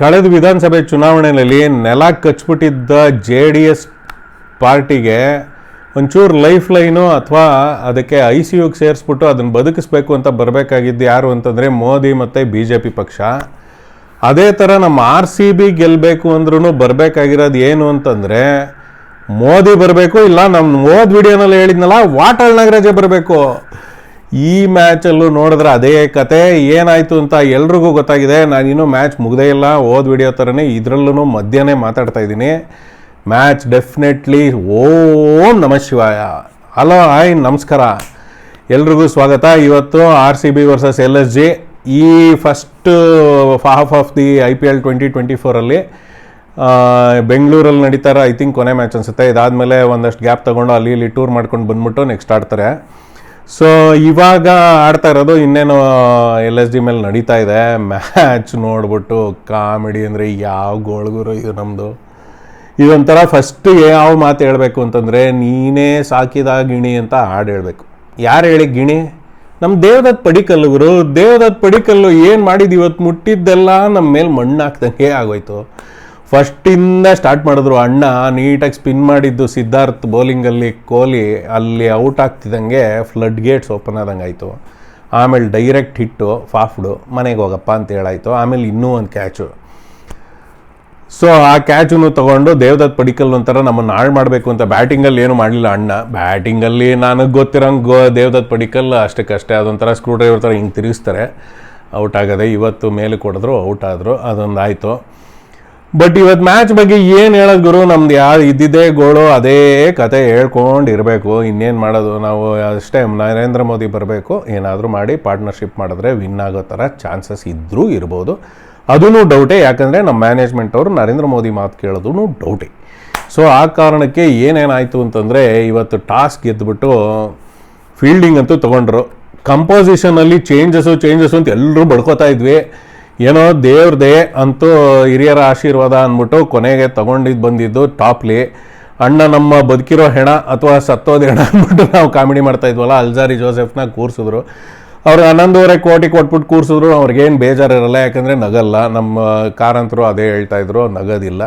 ಕಳೆದ ವಿಧಾನಸಭೆ ಚುನಾವಣೆಯಲ್ಲಿ ನೆಲ ಕಚ್ಬಿಟ್ಟಿದ್ದ ಜೆ ಡಿ ಎಸ್ ಪಾರ್ಟಿಗೆ ಒಂಚೂರು ಲೈಫ್ ಲೈನು ಅಥವಾ ಅದಕ್ಕೆ ಐ ಸಿ ಯುಗೆ ಸೇರಿಸ್ಬಿಟ್ಟು ಅದನ್ನು ಬದುಕಿಸ್ಬೇಕು ಅಂತ ಬರಬೇಕಾಗಿದ್ದು ಯಾರು ಅಂತಂದರೆ ಮೋದಿ ಮತ್ತು ಬಿ ಜೆ ಪಿ ಪಕ್ಷ. ಅದೇ ಥರ ನಮ್ಮ ಆರ್ ಸಿ ಬಿ ಗೆಲ್ಲಬೇಕು ಅಂದ್ರೂ ಬರಬೇಕಾಗಿರೋದು ಏನು ಅಂತಂದರೆ ಮೋದಿ ಬರಬೇಕು, ಇಲ್ಲ ನಮ್ಮ ಮೋದಿ ವಿಡಿಯೋನಲ್ಲಿ ಹೇಳಿದ್ನಲ್ಲ, ವಾಟಾಳ್ ನಾಗರಾಜೇ ಬರಬೇಕು. ಈ ಮ್ಯಾಚಲ್ಲೂ ನೋಡಿದ್ರೆ ಅದೇ ಕತೆ, ಏನಾಯಿತು ಅಂತ ಎಲ್ರಿಗೂ ಗೊತ್ತಾಗಿದೆ. ನಾನು ಇನ್ನೂ ಮ್ಯಾಚ್ ಮುಗ್ದೇ ಇಲ್ಲ. ಓದ್ ವಿಡಿಯೋ ಥರನೇ ಇದರಲ್ಲೂ ಮಧ್ಯಾಹ್ನ ಮಾತಾಡ್ತಾ ಇದ್ದೀನಿ. ಮ್ಯಾಚ್ ಡೆಫಿನೆಟ್ಲಿ ಓಂ ನಮಃ ಶಿವಾಯ. ಹಲೋ ಹಾಯ್ ನಮಸ್ಕಾರ. ಎಲ್ರಿಗೂ ಸ್ವಾಗತ. ಇವತ್ತು R C B versus L S G ಈ first half of the I P L twenty twenty ಫೋರಲ್ಲಿ ಬೆಂಗಳೂರಲ್ಲಿ ನಡೀತಾರೆ ಐ ಥಿಂಕ್ ಕೊನೆ ಮ್ಯಾಚ್ ಅನ್ಸುತ್ತೆ. ಇದಾದಮೇಲೆ ಒಂದಷ್ಟು ಗ್ಯಾಪ್ ತೊಗೊಂಡು ಅಲ್ಲಿ ಇಲ್ಲಿ ಟೂರ್ ಮಾಡ್ಕೊಂಡು ಬಂದ್ಬಿಟ್ಟು ನೆಕ್ಸ್ಟ್ ಆಡ್ತಾರೆ. ಸೊ ಇವಾಗ ಆಡ್ತಾ ಇರೋದು ಇನ್ನೇನು ಎಲ್ ಎಸ್ ಡಿ ಮೇಲೆ ನಡೀತಾ ಇದೆ. ಮ್ಯಾಚ್ ನೋಡ್ಬಿಟ್ಟು ಕಾಮಿಡಿ ಅಂದರೆ ಯಾವ ಗೋಳ್ಗುರು ಇದು ನಮ್ಮದು ಇದೊಂಥರ ಫಸ್ಟ್ ಯಾವ ಮಾತು ಹೇಳಬೇಕು ಅಂತಂದರೆ, ನೀನೇ ಸಾಕಿದ ಗಿಣಿ ಅಂತ ಹಾಡು ಹೇಳಬೇಕು. ಯಾರು ಹೇಳಿ ಗಿಣಿ? ನಮ್ಮ ದೇವದತ್ ಪಡಿಕಲ್ಲು ಗುರು. ದೇವದತ್ ಪಡಿಕಲ್ಲು ಏನು ಮಾಡಿದ್ದು ಇವತ್ತು ಮುಟ್ಟಿದ್ದೆಲ್ಲ ನಮ್ಮ ಮೇಲೆ ಮಣ್ಣು ಹಾಕ್ದಂಗೆ ಆಗೋಯ್ತು. ಫಸ್ಟಿಂದ ಸ್ಟಾರ್ಟ್ ಮಾಡಿದ್ರು ಅಣ್ಣ, ನೀಟಾಗಿ ಸ್ಪಿನ್ ಮಾಡಿದ್ದು ಸಿದ್ಧಾರ್ಥ್ ಬೌಲಿಂಗಲ್ಲಿ ಕೊಹ್ಲಿ, ಅಲ್ಲಿ ಔಟ್ ಆಗ್ತಿದ್ದಂಗೆ ಫ್ಲಡ್ ಗೇಟ್ಸ್ ಓಪನ್ ಆದಂಗೆ ಆಯಿತು ಆಮೇಲೆ ಡೈರೆಕ್ಟ್ ಹಿಟ್ಟು, ಫಾಫ್ಡು, ಮನೆಗೆ ಹೋಗಪ್ಪ ಅಂತ ಹೇಳಾಯಿತು. ಆಮೇಲೆ ಇನ್ನೂ ಒಂದು ಕ್ಯಾಚು. ಸೊ, ಆ ಕ್ಯಾಚನ್ನು ತೊಗೊಂಡು ದೇವದತ್ ಪಡಿಕಲ್ ಒಂಥರ ನಮ್ಮನ್ನು ಹಾಳು ಮಾಡಬೇಕು ಅಂತ ಬ್ಯಾಟಿಂಗಲ್ಲಿ ಏನು ಮಾಡಲಿಲ್ಲ ಅಣ್ಣ. ಬ್ಯಾಟಿಂಗಲ್ಲಿ ನನಗೆ ಗೊತ್ತಿರೋಂಗೆ ಗೋ ದೇವದತ್ ಪಡಿಕಲ್ ಅಷ್ಟಕ್ಕಷ್ಟೇ. ಅದೊಂಥರ ಸ್ಕ್ರೂ ಡ್ರೈವರ್ ಥರ ಹಿಂಗೆ ತಿರುಗಿಸ್ತಾರೆ. ಔಟ್ ಆಗದೆ ಇವತ್ತು ಮೇಲೆ ಕೊಡಿದ್ರು, ಔಟ್ ಆದರು. ಅದೊಂದು ಆಯಿತು ಬಟ್ ಇವತ್ತು ಮ್ಯಾಚ್ ಬಗ್ಗೆ ಏನು ಹೇಳೋದು ಗುರು? ನಮ್ದು ಯಾರು ಇದ್ದಿದ್ದೇ ಗೋಳು, ಅದೇ ಕತೆ ಹೇಳ್ಕೊಂಡು ಇರಬೇಕು ಇನ್ನೇನು ಮಾಡೋದು? ನಾವು ಅಷ್ಟೇ ನರೇಂದ್ರ ಮೋದಿ ಬರಬೇಕು. ಏನಾದರೂ ಮಾಡಿ ಪಾರ್ಟ್ನರ್ಶಿಪ್ ಮಾಡಿದ್ರೆ ವಿನ್ ಆಗೋ ಥರ ಚಾನ್ಸಸ್ ಇದ್ದರೂ ಇರ್ಬೋದು. ಅದೂ ಡೌಟೇ ಯಾಕಂದರೆ ನಮ್ಮ ಮ್ಯಾನೇಜ್ಮೆಂಟ್ ಅವರು ನರೇಂದ್ರ ಮೋದಿ ಮಾತು ಕೇಳೋದು ಡೌಟೇ ಸೊ ಆ ಕಾರಣಕ್ಕೆ ಏನೇನಾಯಿತು ಅಂತಂದರೆ ಇವತ್ತು ಟಾಸ್ಕ್ ಗೆದ್ದುಬಿಟ್ಟು ಫೀಲ್ಡಿಂಗ್ ಅಂತೂ ತೊಗೊಂಡ್ರು. ಕಂಪೋಸಿಷನಲ್ಲಿ ಚೇಂಜಸ್ಸು ಚೇಂಜಸ್ಸು ಅಂತ ಎಲ್ಲರೂ ಬಡ್ಕೋತಾ ಇದ್ವಿ. ಏನೋ ದೇವ್ರದೇ ಅಂತೂ ಹಿರಿಯರ ಆಶೀರ್ವಾದ ಅಂದ್ಬಿಟ್ಟು ಕೊನೆಗೆ ತಗೊಂಡಿದ್ದು ಬಂದಿದ್ದು ಟಾಪ್ಲಿ. ಅಣ್ಣ ನಮ್ಮ ಬದುಕಿರೋ ಹೆಣ ಅಥವಾ ಸತ್ತೋದ ಹೆಣ ಅಂದ್ಬಿಟ್ಟು ನಾವು ಕಾಮಿಡಿ ಮಾಡ್ತಾ ಇದ್ವಲ್ಲ, ಅಲ್ಜಾರಿ ಜೋಸೆಫ್ನ ಕೂರಿಸಿದ್ರು. ಅವ್ರು ಹನ್ನೊಂದೂವರೆ ಕೋಟಿ ಕೊಟ್ಬಿಟ್ಟು ಕೂರಿಸಿದ್ರು, ಅವ್ರಿಗೇನು ಬೇಜಾರಿರಲ್ಲ, ಯಾಕಂದರೆ ನಗಲ್ಲ. ನಮ್ಮ ಕಾರಂತರು ಅದೇ ಹೇಳ್ತಾ ಇದ್ರು, ನಗದಿಲ್ಲ.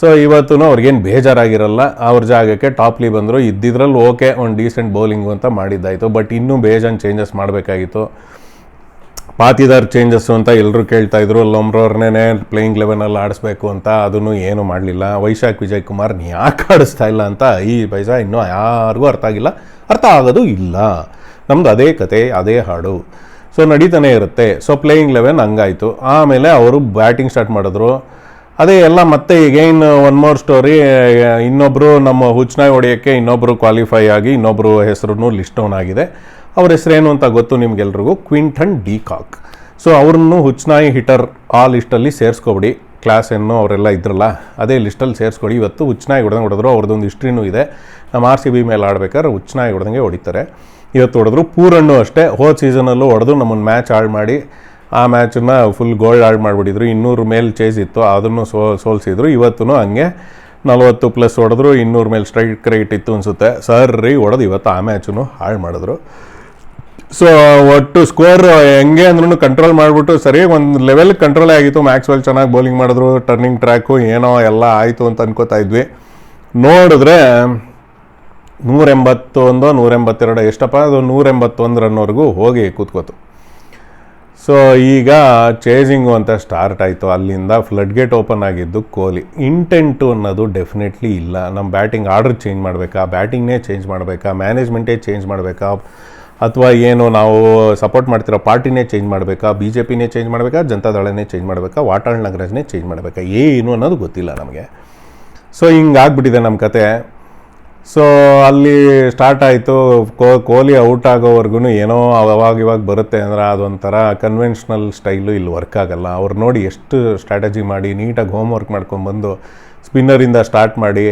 ಸೊ ಇವತ್ತು ಅವ್ರಿಗೇನು ಬೇಜಾರಾಗಿರಲ್ಲ, ಅವ್ರ ಜಾಗಕ್ಕೆ ಟಾಪ್ಲಿ ಬಂದರು. ಇದ್ದಿದ್ರಲ್ಲಿ ಓಕೆ, ಒಂದು ಡೀಸೆಂಟ್ ಬೌಲಿಂಗು ಅಂತ ಮಾಡಿದ್ದಾಯಿತು. ಬಟ್ ಇನ್ನೂ ಬೇಜಾನ್ ಚೇಂಜಸ್ ಮಾಡಬೇಕಾಗಿತ್ತು. ಪಾತಿದಾರ್ ಚೇಂಜಸ್ಸು ಅಂತ ಎಲ್ಲರೂ ಕೇಳ್ತಾ ಇದ್ರು. ಲೊಮ್ರವ್ರನ್ನೇ ಪ್ಲೇಯಿಂಗ್ ಲೆವೆನಲ್ಲಿ ಆಡಿಸ್ಬೇಕು ಅಂತ ಅದನ್ನು ಏನು ಮಾಡಲಿಲ್ಲ. ವೈಶಾಖ್ ವಿಜಯ್ ಕುಮಾರ್ ಯಾಕೆ ಆಡಿಸ್ತಾ ಇಲ್ಲ ಅಂತ ಈ ಪೈಸಾ ಇನ್ನೂ ಯಾರಿಗೂ ಅರ್ಥ ಆಗಿಲ್ಲ. ಅರ್ಥ ಆಗೋದು ಇಲ್ಲ. ನಮ್ದು ಅದೇ ಕತೆ, ಅದೇ ಹಾಡು. ಸೊ ನಡೀತಾನೆ ಇರುತ್ತೆ. ಸೊ ಪ್ಲೇಯಿಂಗ್ ಲೆವೆನ್ ಹಂಗಾಯಿತು. ಆಮೇಲೆ ಅವರು ಬ್ಯಾಟಿಂಗ್ ಸ್ಟಾರ್ಟ್ ಮಾಡಿದ್ರು. ಅದೇ ಎಲ್ಲ ಮತ್ತೆ ಈಗೇನ್ ಒನ್ ಮೋರ್ ಸ್ಟೋರಿ ಇನ್ನೊಬ್ಬರು ನಮ್ಮ ಹುಚ್ಚನಾಯಿ ಹೊಡೆಯೋಕ್ಕೆ ಇನ್ನೊಬ್ಬರು ಕ್ವಾಲಿಫೈ ಆಗಿ ಇನ್ನೊಬ್ಬರು ಹೆಸರು ಲಿಸ್ಟ್ ಡೌನ್ ಆಗಿದೆ. ಅವ್ರ ಹೆಸರೇನು ಅಂತ ಗೊತ್ತು ನಿಮ್ಗೆಲ್ರಿಗೂ? ಕ್ವಿಂಟನ್ ಡಿ ಕಾಕ್ ಸೊ ಅವ್ರನ್ನು ಹುಚ್ಚನಾಯಿ ಹಿಟರ್ ಆ ಲಿಸ್ಟಲ್ಲಿ ಸೇರಿಸ್ಕೊಬಿಡಿ. ಕ್ಲಾಸ್ ಏನು ಅವರೆಲ್ಲ ಇದ್ರಲ್ಲ, ಅದೇ ಲಿಸ್ಟಲ್ಲಿ ಸೇರಿಸ್ಕೊಡಿ. ಇವತ್ತು ಹುಚ್ಚನಾಯಿ ಹೊಡೆದಂಗೆ ಹೊಡೆದ್ರು, ಅವ್ರದ್ದೊಂದು ಹಿಸ್ಟ್ರಿನೂ ಇದೆ. ನಮ್ಮ ಆರ್ ಸಿ ಬಿ ಮೇಲೆ ಆಡ್ಬೇಕಾದ್ರೆ ಹುಚ್ಚನಾಯಿ ಹೊಡೆದಂಗೆ ಹೊಡಿತಾರೆ. ಇವತ್ತು ಹೊಡೆದ್ರು ಪೂರಣ್ಣು ಅಷ್ಟೇ. ಹೋದ ಸೀಸನಲ್ಲೂ ಹೊಡೆದು ನಮ್ಮನ್ನು ಮ್ಯಾಚ್ ಹಾಳು ಮಾಡಿ, ಆ ಮ್ಯಾಚನ್ನ ಫುಲ್ ಗೋಲ್ಡ್ ಹಾಳು ಮಾಡಿಬಿಟ್ಟಿದ್ರು. ಇನ್ನೂರು ಮೇಲೆ ಚೇಸ್ ಇತ್ತು, ಅದನ್ನು ಸೋ, ಸೋಲ್ಸಿದ್ರು. ಇವತ್ತು ಹಂಗೆ. ನಲ್ವತ್ತು ಪ್ಲಸ್ ಹೊಡೆದ್ರು, ಇನ್ನೂರು ಮೇಲೆ ಸ್ಟ್ರೈಕ್ ರೇಟ್ ಇತ್ತು ಅನಿಸುತ್ತೆ. ಸರ್ರಿ ಹೊಡೆದು ಇವತ್ತು ಆ ಮ್ಯಾಚನ್ನು ಹಾಳು ಮಾಡಿದ್ರು. ಸೊ ಒಟ್ಟು ಸ್ಕೋರ್ ಹೆಂಗೆ ಅಂದ್ರೂ ಕಂಟ್ರೋಲ್ ಮಾಡಿಬಿಟ್ಟು ಸರಿ, ಒಂದು ಲೆವೆಲ್ ಕಂಟ್ರೋಲ್ ಆಗಿತ್ತು. ಮ್ಯಾಕ್ಸ್ವೆಲ್ ಚೆನ್ನಾಗಿ ಬೌಲಿಂಗ್ ಮಾಡಿದ್ರು ಟರ್ನಿಂಗ್ ಟ್ರ್ಯಾಕು ಏನೋ ಎಲ್ಲ ಆಯಿತು ಅಂತ ಅನ್ಕೋತಾ ಇದ್ವಿ. ನೋಡಿದ್ರೆ ನೂರ ಎಂಬತ್ತೊಂದು ನೂರ ಎಷ್ಟಪ್ಪ, ಅದು ನೂರ ಎಂಬತ್ತೊಂದು ರನ್ವರೆಗೂ ಹೋಗಿ ಕೂತ್ಕೋತು. ಸೊ ಈಗ ಚೇಸಿಂಗು ಅಂತ ಸ್ಟಾರ್ಟ್ ಆಯಿತು. ಅಲ್ಲಿಂದ ಫ್ಲಡ್ ಗೇಟ್ ಓಪನ್ ಆಗಿದ್ದು ಕೊಹ್ಲಿ ಇಂಟೆಂಟು ಅನ್ನೋದು ಡೆಫಿನೆಟ್ಲಿ ಇಲ್ಲ. ನಮ್ಮ ಬ್ಯಾಟಿಂಗ್ ಆರ್ಡರ್ ಚೇಂಜ್ ಮಾಡಬೇಕಾ? ಬ್ಯಾಟಿಂಗ್ನೇ ಚೇಂಜ್ ಮಾಡಬೇಕಾ? ಮ್ಯಾನೇಜ್ಮೆಂಟೇ ಚೇಂಜ್ ಮಾಡಬೇಕಾ? ಅಥವಾ ಏನು ನಾವು ಸಪೋರ್ಟ್ ಮಾಡ್ತಿರೋ ಪಾರ್ಟಿನೇ ಚೇಂಜ್ ಮಾಡಬೇಕಾ ಬಿ ಜೆ ಪಿನೇ ಚೇಂಜ್ ಮಾಡಬೇಕಾ ಜನತಾದಳನೇ ಚೇಂಜ್ ಮಾಡಬೇಕಾ, ವಾಟಾಳ್ ನಗರಜ್ನೇ ಚೇಂಜ್ ಮಾಡಬೇಕಾ, ಏನು ಅನ್ನೋದು ಗೊತ್ತಿಲ್ಲ ನಮಗೆ. ಸೊ ಹಿಂಗಾಗ್ಬಿಟ್ಟಿದೆ ನಮ್ಮ ಕತೆ. ಸೊ ಅಲ್ಲಿ ಸ್ಟಾರ್ಟ್ ಆಯಿತು. ಕೋ, ಕೋಲಿ ಔಟ್ ಆಗೋವರೆಗೂ ಏನೋ ಅವಾಗ ಇವಾಗ ಬರುತ್ತೆ ಅಂದರೆ ಅದೊಂಥರ ಕನ್ವೆನ್ಷನಲ್ ಸ್ಟೈಲು ಇಲ್ಲಿ ವರ್ಕ್ ಆಗಲ್ಲ. ಅವ್ರು ನೋಡಿ ಎಷ್ಟು ಸ್ಟ್ರಾಟಜಿ ಮಾಡಿ, ನೀಟಾಗಿ ಹೋಮ್ ವರ್ಕ್ ಮಾಡ್ಕೊಂಡ್ಬಂದು ಸ್ಪಿನ್ನರಿಂದ ಸ್ಟಾರ್ಟ್ ಮಾಡಿ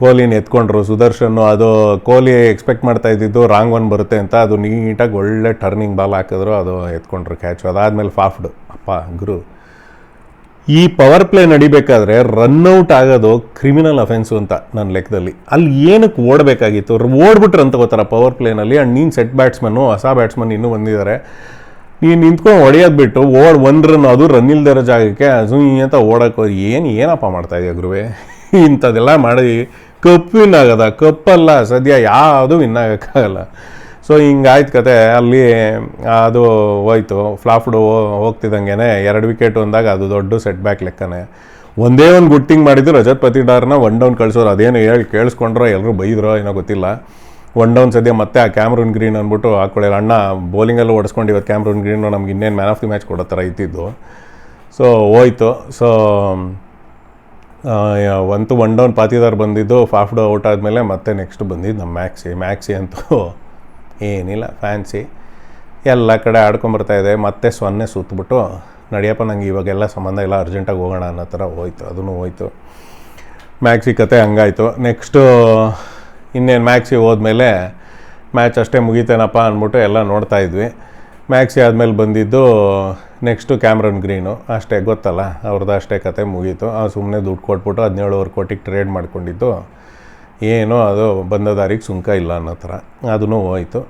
ಕೊಹ್ಲಿನ ಎತ್ಕೊಂಡ್ರು, ಸುದರ್ಶನ್ ಅದು ಕೊಹ್ಲಿ ಎಕ್ಸ್ಪೆಕ್ಟ್ ಮಾಡ್ತಾ ಇದ್ದಿದ್ದು ರಾಂಗ್ ಒನ್ ಬರುತ್ತೆ ಅಂತ, ಅದು ನೀಟಾಗಿ ಒಳ್ಳೆ ಟರ್ನಿಂಗ್ ಬಾಲ್ ಹಾಕಿದ್ರು, ಅದು ಎತ್ಕೊಂಡ್ರು ಕ್ಯಾಚ್ ಅದಾದಮೇಲೆ ಫಾಫ್ಡ್ ಅಪ್ಪ, ಗುರು. ಈ ಪವರ್ ಪ್ಲೇ ನಡಿಬೇಕಾದ್ರೆ ರನ್ಔಟ್ ಆಗೋದು ಕ್ರಿಮಿನಲ್ ಅಫೆನ್ಸು ಅಂತ ನನ್ನ ಲೆಕ್ಕದಲ್ಲಿ. ಅಲ್ಲಿ ಏನಕ್ಕೆ ಓಡಬೇಕಾಗಿತ್ತು? ಓಡ್ಬಿಟ್ರೆ ಅಂತ ಗೊತ್ತಾರ ಪವರ್ ಪ್ಲೇನಲ್ಲಿ ಆ್ಯಂಡ್ ನೀನು ಸೆಟ್ ಬ್ಯಾಟ್ಸ್ಮನ್ನು ಹೊಸ ಬ್ಯಾಟ್ಸ್ಮನ್ ಇನ್ನೂ ಬಂದಿದ್ದಾರೆ ನೀನು ನಿಂತ್ಕೊಂಡು ಹೊಡೆಯೋದು ಬಿಟ್ಟು ಓಡ್ ಒಂದ್ರನ್ನು ರನ್ ಅದು ರನ್ ಇಲ್ದಿರೋ ಜಾಗಕ್ಕೆ ಅದು ಅಂತ ಓಡಕ್ಕೆ ಹೋಗಿ ಏನು ಏನಪ್ಪ ಮಾಡ್ತಾ ಗುರುವೆ? ಇಂಥದ್ದೆಲ್ಲ ಮಾಡಿ ಕಪ್ ವಿನ್ ಆಗದ ಕಪ್ಪಲ್ಲ ಸದ್ಯ ಯಾವುದು ವಿನ್ ಆಗೋಕ್ಕಾಗಲ್ಲ ಸೊ ಹಿಂಗಾಯ್ತು ಕತೆ. ಅಲ್ಲಿ, ಅದು ಹೋಯ್ತು. ಫ್ಲಾಫ್ಡು ಹೋಗ್ತಿದ್ದಂಗೆ ಎರಡು ವಿಕೆಟ್ ಅಂದಾಗ ಅದು ದೊಡ್ಡ ಸೆಟ್ ಬ್ಯಾಕ್ ಲೆಕ್ಕನೇ. ಒಂದೇ ಒಂದು ಗುಟ್ಟಿಂಗ್ ಮಾಡಿದ್ದು ರಜತ್ ಪತಿಡಾರ್ನ ಒನ್ ಡೌನ್ ಕಳಿಸೋರು. ಅದೇನು ಹೇಳಿ ಕೇಳಿಸ್ಕೊಂಡ್ರೋ ಎಲ್ಲರೂ ಬೈದ್ರೋ ಏನೋ ಗೊತ್ತಿಲ್ಲ. ಒನ್ ಡೌನ್ ಸದ್ಯ ಮತ್ತೆ ಆ ಕ್ಯಾಮ್ರೂನ್ ಗ್ರೀನ್ ಅಂದ್ಬಿಟ್ಟು ಹಾಕೊಳ್ಳಿ ಅಣ್ಣ ಬೌಲಿಂಗಲ್ಲೂ ಓಡಿಸ್ಕೊಂಡು ಇವತ್ತು ಕ್ಯಾಮ್ರೂನ್ ಗ್ರೀನು ನಮ್ಗೆ ಇನ್ನೇನು ಮ್ಯಾನ್ ಆಫ್ ದಿ ಮ್ಯಾಚ್ ಕೊಡೋ ಥರ ಇತ್ತಿದ್ದು. ಸೊ ಹೋಯ್ತು. ಸೊ ಒಂತು ಒನ್ ಡೌನ್ ಪಾತಿದಾರ್ ಬಂದಿದ್ದು ಫಾಫ್ಡು ಔಟ್ ಆದಮೇಲೆ ಮತ್ತೆ ನೆಕ್ಸ್ಟ್ ಬಂದಿದ್ದು ನಮ್ಮ ಮ್ಯಾಕ್ಸಿ ಮ್ಯಾಕ್ಸಿ ಅಂತೂ ಏನಿಲ್ಲ ಫ್ಯಾನ್ಸಿ ಎಲ್ಲ ಕಡೆ ಆಡ್ಕೊಂಬರ್ತಾ ಇದೆ. ಮತ್ತೆ ಸೊನ್ನೆ ಸುತ್ತಬಿಟ್ಟು ನಡಿಯಪ್ಪ, ನಂಗೆ ಇವಾಗೆಲ್ಲ ಸಂಬಂಧ ಇಲ್ಲ ಅರ್ಜೆಂಟಾಗಿ ಹೋಗೋಣ ಅನ್ನೋ ಥರ ಹೋಯ್ತು ಅದೂ ಹೋಯ್ತು. ಮ್ಯಾಕ್ಸಿ ಕತೆ ಹಂಗಾಯಿತು. ನೆಕ್ಸ್ಟು ಇನ್ನೇನು ಮ್ಯಾಕ್ಸಿ ಹೋದ್ಮೇಲೆ ಮ್ಯಾಚ್ ಅಷ್ಟೇ ಮುಗಿತೇನಪ್ಪ ಅಂದ್ಬಿಟ್ಟು ಎಲ್ಲ ನೋಡ್ತಾ ಇದ್ವಿ. ಮ್ಯಾಕ್ಸಿ ಆದಮೇಲೆ ಬಂದಿದ್ದು ನೆಕ್ಸ್ಟು ಕ್ಯಾಮ್ರನ್ ಗ್ರೀನು ಅಷ್ಟೇ ಗೊತ್ತಲ್ಲ ಅವ್ರದ್ದು ಅಷ್ಟೇ ಕತೆ ಮುಗೀತು. ಆ ಸುಮ್ಮನೆ ದುಡ್ಡು ಕೊಟ್ಬಿಟ್ಟು ಹದಿನೇಳುವರೆ ಕೋಟಿಗೆ ಟ್ರೇಡ್ ಮಾಡ್ಕೊಂಡಿದ್ದು. ಏನೋ ಅದು ಬಂದ ದಾರಿಗೆ ಸುಂಕ ಇಲ್ಲ ಅನ್ನೋ ಥರ. ಅದೂ ಹೋಯಿತು.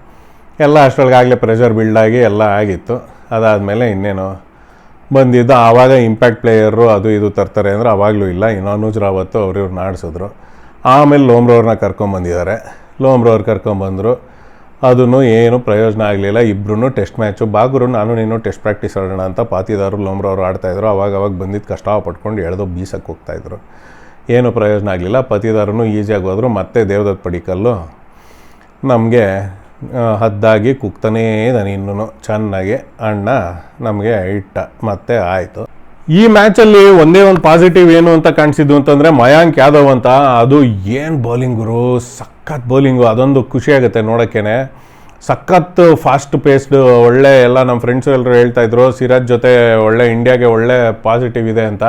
ಎಲ್ಲ ಅಷ್ಟರೊಳಗಾಗಲೇ ಪ್ರೆಷರ್ ಬಿಲ್ಡಾಗಿ ಎಲ್ಲ ಆಗಿತ್ತು. ಅದಾದಮೇಲೆ ಇನ್ನೇನು ಬಂದಿದ್ದು. ಆವಾಗ ಇಂಪ್ಯಾಕ್ಟ್ ಪ್ಲೇಯರು ಅದು ಇದು ತರ್ತಾರೆ ಅಂದರೆ ಆವಾಗಲೂ ಇಲ್ಲ. ಇನ್ನು ಅನುಜ್ ರಾವತ್ತು ಅವ್ರು ಇವ್ರನ್ನ ಆಡಿಸಿದ್ರು ಆಮೇಲೆ ಲೋಮ್ರವ್ರನ್ನ ಕರ್ಕೊಂಬಂದಿದ್ದಾರೆ. ಲೋಮ್ರವ್ರು ಕರ್ಕೊಂಬಂದರು. ಅದನ್ನು ಏನು ಪ್ರಯೋಜನ ಆಗಲಿಲ್ಲ. ಇಬ್ಬರೂ ಟೆಸ್ಟ್ ಮ್ಯಾಚು. ಬಾಗುರು, ನಾನು, ನೀನು ಟೆಸ್ಟ್ ಪ್ರಾಕ್ಟೀಸ್ ಆಡೋಣ ಅಂತ ಪಾತಿದಾರು ಅವರು ಆಡ್ತಾಯಿದ್ರು ಅವಾಗ ಅವಾಗ ಬಂದಿದ್ದು ಕಷ್ಟ ಪಟ್ಕೊಂಡು ಎಳೆದು ಬೀಸಕ್ಕೆ ಹೋಗ್ತಾಯಿದ್ರು ಏನು ಪ್ರಯೋಜನ ಆಗಲಿಲ್ಲ. ಪತಿದಾರನು ಈಸಿಯಾಗಿ ಹೋದರು. ಮತ್ತೆ ದೇವದತ್ ಪಡಿಕಲ್ಲು ನಮಗೆ ಹದ್ದಾಗಿ ಕುಗ್ತಾನೇ ಇದ್ದಾನೆ ಇನ್ನೂ ಚೆನ್ನಾಗಿ ಅಣ್ಣ ನಮಗೆ ಇಟ್ಟ ಮತ್ತೆ ಆಯಿತು. ಈ ಮ್ಯಾಚಲ್ಲಿ ಒಂದೇ ಒಂದು ಪಾಸಿಟಿವ್ ಏನು ಅಂತ ಕಾಣಿಸಿದ್ದು ಅಂತಂದರೆ ಮಯಾಂಕ್ ಯಾದವ್ ಅಂತ. ಅದು ಏನು ಬೌಲಿಂಗರು ಸಖತ್ ಬೌಲಿಂಗು ಅದೊಂದು ಖುಷಿ ಆಗುತ್ತೆ ನೋಡೋಕ್ಕೇನೆ. ಸಖತ್ ಫಾಸ್ಟ್ ಪೇಸ್ಡ್ ಒಳ್ಳೆ ಎಲ್ಲ ನಮ್ಮ ಫ್ರೆಂಡ್ಸು ಎಲ್ಲರೂ ಹೇಳ್ತಾ ಹೇಳ್ತಾಯಿದ್ರು ಸಿರಾಜ್ ಜೊತೆ ಒಳ್ಳೆ ಇಂಡಿಯಾಗೆ ಒಳ್ಳೆ ಪಾಸಿಟಿವ್ ಇದೆ ಅಂತ.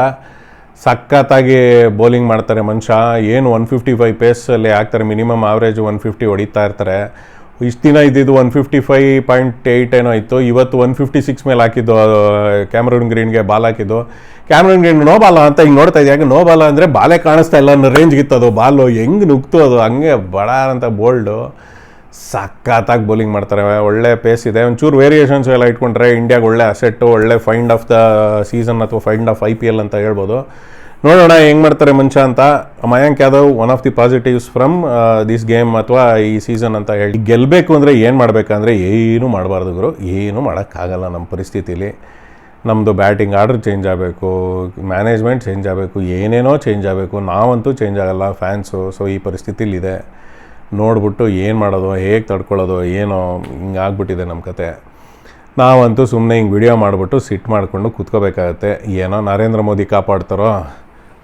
ಸಖತ್ತಾಗಿ ಬೌಲಿಂಗ್ ಮಾಡ್ತಾರೆ ಮನುಷ್ಯ. ಏನು ಒನ್ ಫಿಫ್ಟಿ ಫೈವ್ ಪೇಸಲ್ಲಿ ಹಾಕ್ತಾರೆ. ಮಿನಿಮಮ್ ಆವ್ರೇಜ್ ಒನ್ ಫಿಫ್ಟಿ ಹೊಡಿತಾ ಇರ್ತಾರೆ. ಇಷ್ಟು ದಿನ ಇದ್ದಿದ್ದು one fifty five point eight ಏನೋ ಇತ್ತು. ಇವತ್ತು ಒನ್ ಫಿಫ್ಟಿ ಸಿಕ್ಸ್ ಮೇಲೆ ಹಾಕಿದ್ದು ಕ್ಯಾಮ್ರೂನ್ ಗ್ರೀನ್ಗೆ ಬಾಲ್ ಹಾಕಿದ್ದು. ಕ್ಯಾಮ್ರೂನ್ ಗ್ರೀನ್ ನೋ ಬಾಲ ಅಂತ ಹಿಂಗೆ ನೋಡ್ತಾ ಇದ್ದೆ. ಯಾಕೆ ನೋ ಬಾಲ ಅಂದರೆ ಬಾಲೇ ಕಾಣಿಸ್ತಾ ಇಲ್ಲ ಅನ್ನೋ ರೇಂಜ್ಗಿತ್ತು ಅದು. ಬಾಲು ಹೆಂಗೆ ನುಗ್ತು ಅದು. ಹಂಗೆ ಬಡ ಅಂತ ಬೋಲ್ಡು. ಸಖತ್ತಾಗಿ ಬೌಲಿಂಗ್ ಮಾಡ್ತಾರೆ. ಒಳ್ಳೆ ಪೇಸ್ ಇದೆ. ಒಂಚೂರು ವೇರಿಯೇಷನ್ಸ್ ಎಲ್ಲ ಇಟ್ಕೊಂಡ್ರೆ ಇಂಡಿಯಾಗೆ ಒಳ್ಳೆ ಅಸೆಟ್ಟು ಒಳ್ಳೆ ಫೈಂಡ್ ಆಫ್ ದ ಸೀಸನ್ ಅಥವಾ find of I P L ಅಂತ ಹೇಳ್ಬೋದು. ನೋಡೋಣ ಹೆಂಗೆ ಮಾಡ್ತಾರೆ ಮುಂಚೆ ಅಂತ. Mayank Yadav one of the positives from this game ಅಥವಾ ಈ ಸೀಸನ್ ಅಂತ ಹೇಳಿ ಗೆಲ್ಲಬೇಕು ಅಂದರೆ ಏನು ಮಾಡಬೇಕಂದ್ರೆ ಏನೂ ಮಾಡಬಾರ್ದು ಗುರು. ಏನೂ ಮಾಡೋಕ್ಕಾಗಲ್ಲ ನಮ್ಮ ಪರಿಸ್ಥಿತಿಲಿ. ನಮ್ಮದು ಬ್ಯಾಟಿಂಗ್ ಆರ್ಡ್ರ್ ಚೇಂಜ್ ಆಗಬೇಕು ಮ್ಯಾನೇಜ್ಮೆಂಟ್ ಚೇಂಜ್ ಆಗಬೇಕು, ಏನೇನೋ ಚೇಂಜ್ ಆಗಬೇಕು. ನಾವಂತೂ ಚೇಂಜ್ ಆಗಲ್ಲ ಫ್ಯಾನ್ಸು ಸೊ ಈ ಪರಿಸ್ಥಿತಿಲಿದೆ. ನೋಡ್ಬಿಟ್ಟು ಏನು ಮಾಡೋದು, ಹೇಗೆ ತಡ್ಕೊಳ್ಳೋದು, ಏನೋ ಹಿಂಗೆ ಆಗ್ಬಿಟ್ಟಿದೆ ನಮ್ಮ ಕತೆ. ನಾವಂತೂ ಸುಮ್ಮನೆ ಹಿಂಗೆ ವಿಡಿಯೋ ಮಾಡಿಬಿಟ್ಟು ಸಿಟ್ ಮಾಡಿಕೊಂಡು ಕೂತ್ಕೋಬೇಕಾಗತ್ತೆ. ಏನೋ ನರೇಂದ್ರ ಮೋದಿ ಕಾಪಾಡ್ತಾರೋ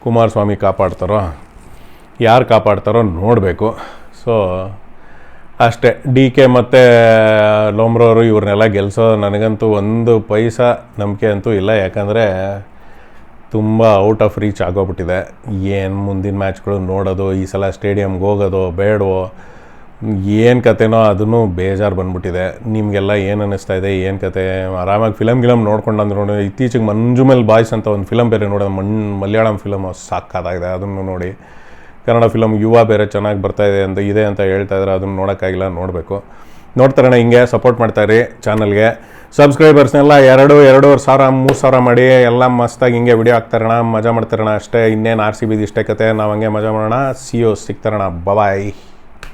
ಕುಮಾರಸ್ವಾಮಿ ಕಾಪಾಡ್ತಾರೋ, ಯಾರು ಕಾಪಾಡ್ತಾರೋ ನೋಡಬೇಕು. ಸೊ ಅಷ್ಟೇ. ಡಿ ಕೆ ಮತ್ತು ಲೋಮ್ರವರು ಇವ್ರನ್ನೆಲ್ಲ ಗೆಲ್ಸೋ ನನಗಂತೂ ಒಂದು ಪೈಸ ನಂಬಿಕೆ ಅಂತೂ ಇಲ್ಲ. ಯಾಕಂದರೆ ತುಂಬ ಔಟ್ ಆಫ್ ರೀಚ್ ಆಗೋಗ್ಬಿಟ್ಟಿದೆ. ಏನು ಮುಂದಿನ ಮ್ಯಾಚ್ಗಳು ನೋಡೋದು, ಈ ಸಲ ಸ್ಟೇಡಿಯಮ್ಗೆ ಹೋಗೋದು, ಬೇಡವೋ ಏನು ಕತೆನೋ ಅದನ್ನು ಬೇಜಾರು ಬಂದ್ಬಿಟ್ಟಿದೆ. ನಿಮಗೆಲ್ಲ ಏನು ಅನ್ನಿಸ್ತಾ ಇದೆ? ಏನು ಕತೆ? ಆರಾಮಾಗಿ ಫಿಲಮ್ ಗಿಲಮ್ ನೋಡ್ಕೊಂಡು ಅಂದ್ರೆ ನೋಡಿ, ಇತ್ತೀಚೆಗೆ ಮಂಜುಮೆಲ್ ಬಾಯ್ಸ್ ಅಂತ ಒಂದು ಫಿಲಮ್ ಬೇರೆ ನೋಡೋದು. ಮಣ್, ಮಲಯಾಳಂ ಫಿಲಮ್ ಸಾಕಾಗಿದೆ ಅದನ್ನು ನೋಡಿ. ಕನ್ನಡ ಫಿಲಮ್ ಯುವ ಬೇರೆ ಚೆನ್ನಾಗಿ ಬರ್ತಾಯಿದೆ ಅಂತ, ಇದೆ ಅಂತ ಹೇಳ್ತಾ ಇದ್ದಾರೆ ಅದನ್ನು ನೋಡೋಕ್ಕಾಗಿಲ್ಲ, ನೋಡಬೇಕು. ನೋಡ್ತಾರಣ ಹಿಂಗೆ ಸಪೋರ್ಟ್ ಮಾಡ್ತಾಯಿರಿ ಚಾನಲ್ಗೆ ಸಬ್ಸ್ಕ್ರೈಬರ್ಸ್ನೆಲ್ಲ ಎರಡು, ಎರಡೂವರೆ ಸಾವಿರ, ಮೂರು ಸಾವಿರ ಮಾಡಿ, ಎಲ್ಲ ಮಸ್ತಾಗಿ ಹಿಂಗೆ ವಿಡಿಯೋ ಹಾಕ್ತಾರಣ ಮಜಾ ಮಾಡ್ತಾರಣ ಅಷ್ಟೇ. ಇನ್ನೇನು ಆರ್ ಸಿ ಬಿದು ಇಷ್ಟೇ ಕತೆ. ನಾವು ಹಂಗೆ ಮಜಾ ಮಾಡೋಣ. C you ಸಿಗ್ತಾರಣ bye-bye